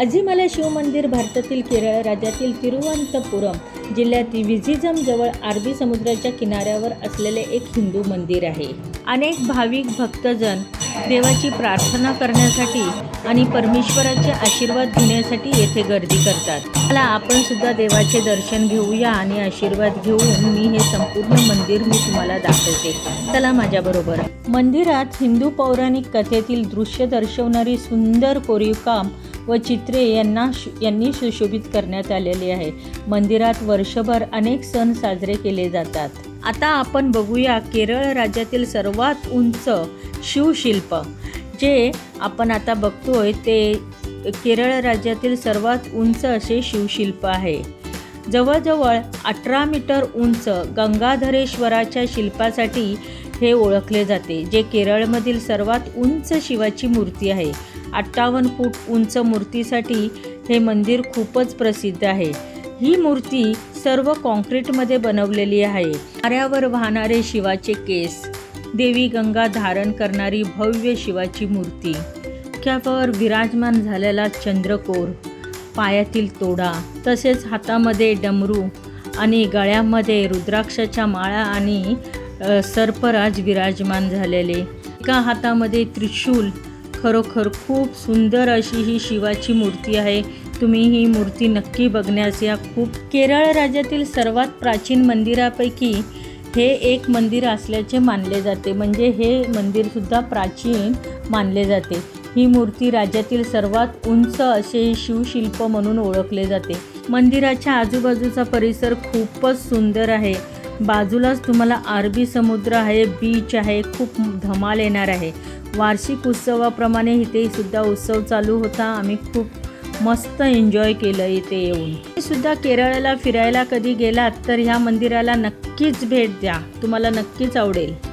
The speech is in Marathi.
अजिमला शिवमंदिर भारतातील केरळ राज्यातील तिरुवनंतपुरम जिल्ह्यातील विझिजमजवळ अरबी समुद्राच्या किनाऱ्यावर असलेले एक हिंदू मंदिर आहे. अनेक भाविक भक्तजन देवाची प्रार्थना करण्यासाठी आणि परमेश्वराचे आशीर्वाद घेण्यासाठी येथे गर्दी करतात. मला आपण सुद्धा देवाचे दर्शन घेऊया आणि आशीर्वाद घेऊन मी हे संपूर्ण मंदिर मी तुम्हाला दाखवते. चला माझ्याबरोबर. मंदिरात हिंदू पौराणिक कथेतील दृश्य दर्शवणारी सुंदर कोरीव काम व चित्रे यांना यांनी सुशोभित करण्यात आलेले आहे. मंदिरात वर्षभर अनेक सण साजरे केले जातात. आता आपण बघूया केरळ राज्यातील सर्वात उंच शिवशिल्प. जे आपण आता बघतोय ते केरळ राज्यातील सर्वात उंच असे शिवशिल्प आहे. जवळजवळ अठरा मीटर उंच गंगाधरेश्वराच्या शिल्पासाठी हे ओळखले जाते जे केरळमधील सर्वात उंच शिवाची मूर्ती आहे. अठ्ठावन्न फूट उंच मूर्तीसाठी हे मंदिर खूपच प्रसिद्ध आहे. ही मूर्ती सर्व कॉन्क्रीटमध्ये बनवलेली आहे. आऱ्यावर वाहणारे शिवाचे केस देवी गंगा धारण करणारी भव्य शिवाची मूर्ती. डोक्यावर विराजमान झालेला चंद्रकोर पायातील तोडा तसेच हातामध्ये डमरू आणि गळ्यामध्ये रुद्राक्षाच्या माळा आणि सर्पराज विराजमान झालेले. एका हातामध्ये त्रिशूल खरोखर खूप सुंदर अशी ही शिवाची मूर्ती आहे. तुम्ही ही मूर्ती नक्की बघण्यास या खूप केरळ राज्यातील सर्वात प्राचीन मंदिरापैकी हे एक मंदिर असल्याचे मानले जाते. म्हणजे हे मंदिरसुद्धा प्राचीन मानले जाते. ही मूर्ती राज्यातील सर्वात उंच असे शिवशिल्प म्हणून ओळखले जाते. मंदिराच्या आजूबाजूचा परिसर खूपच सुंदर आहे. बाजूलाच तुम्हाला अरबी समुद्र आहे बीच आहे खूप धमाल येणार आहे. वार्षिक उत्सवाप्रमाणे इथे सुद्धा उत्सव चालू होता. आम्ही खूप मस्त एन्जॉय केलं इथे येऊन. तुम्ही सुद्धा केरळला फिरायला कधी गेलात तर ह्या मंदिराला नक्कीच भेट द्या. तुम्हाला नक्कीच आवडेल.